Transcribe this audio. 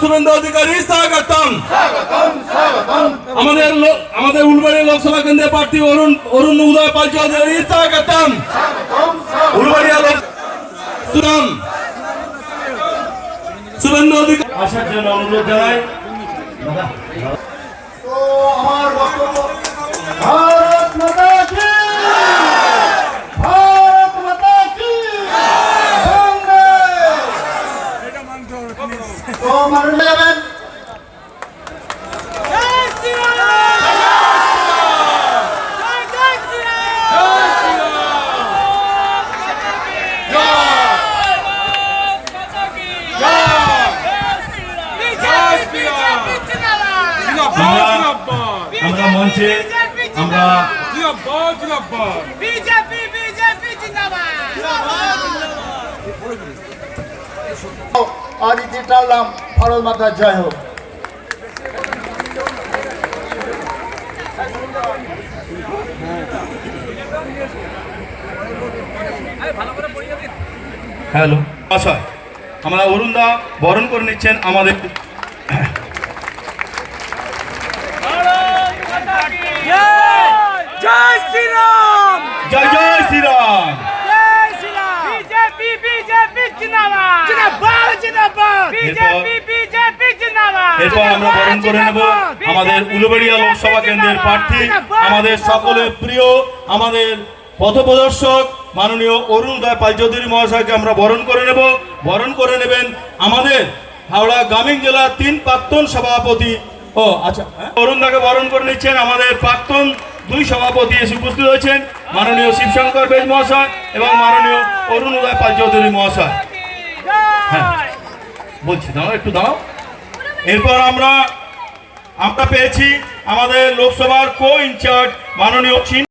শুভেন্দু অধিকারী স্বাগতম। আমাদের আমাদের উলবাড়ি লোকসভা কেন্দ্রের প্রার্থী অরুণ অরুণ উদয় পাল চৌধুরী স্বাগতম। উলবাড়িয়া সুনাম অধিকারী আসার জন্য অনুরোধ জানাই। তো মানুষ যাবেন জয় শ্রীরাম জয় জয় শ্রীরাম আমরা মঞ্চে আমরা বিজেপি বিজেপি জিন্দাবাদ আর ইতি টানলাম ভারত মাতা জয় হ্যালো। আচ্ছা আমরা অরুণ দা বরণ করে নিচ্ছেন আমাদের জয় শ্রীরাম জয় জয় শ্রীরাম জয় শ্রীরাম বিজেপি বিজেপি জিন্দাবাদ। জিন্দাবাদ জিন্দাবাদ। বিজেপি বিজেপি জিন্দাবাদ। এরপর আমরা বরণ করে নেব আমাদের উলুবেড়িয়া লোকসভা কেন্দ্রের প্রার্থী আমাদের সকলের প্রিয় আমাদের পথপ্রদর্শক মাননীয় অরুণ দয় পাল চৌধুরী মহাশয়কে আমরা বরণ করে নেব। বরণ করে নেবেন আমাদের হাওড়া গ্রামীণ জেলার তিন প্রাক্তন সভাপতি। ও আচ্ছা হ্যাঁ? অরুণ দাকে বরণ করে নিচ্ছেন আমাদের প্রাক্তন দুই সভাপতি এসে উপস্থিত হয়েছেন। মাননীয় শিবশঙ্কর বেদ মহাশয় এবং মাননীয় অরুণ উদয় পাল চৌধুরী মহাশয়। হ্যাঁ বলছি, দাঁড়াও, একটু দাঁড়াও। এরপর আমরা আমরা পেয়েছি আমাদের লোকসভার কো ইনচার্জ মাননীয় চীন